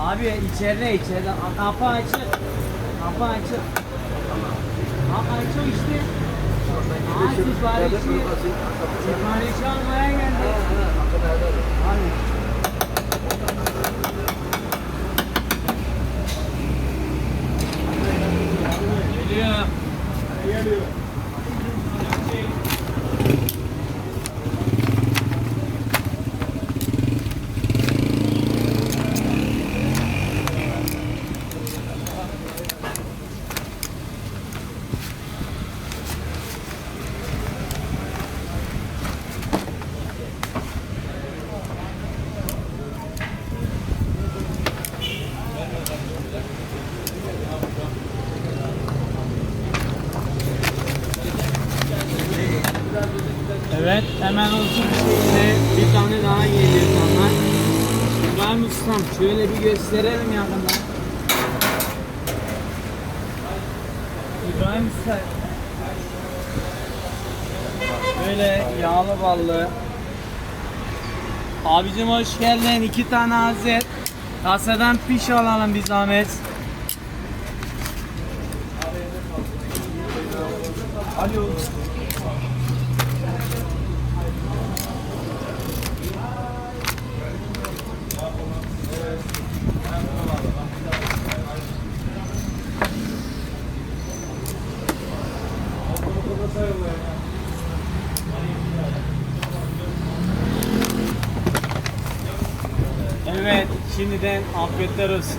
Abi içeride içeride. Kapı açık. Kapı açık. Kapı açık işte. Aa siparişi. Siparişi almaya geldi. Abi. Geliyor. Evet hemen olsun. Şöyle bir tane daha geliyor sana. İbrahim Ustam şöyle bir gösterelim yakından. İbrahim Usta. Böyle yağlı ballı. Abicim hoş geldin. İki tane hazır Kasadan piş alalım bir zahmet. Alo Evet, şimdiden afiyetler olsun.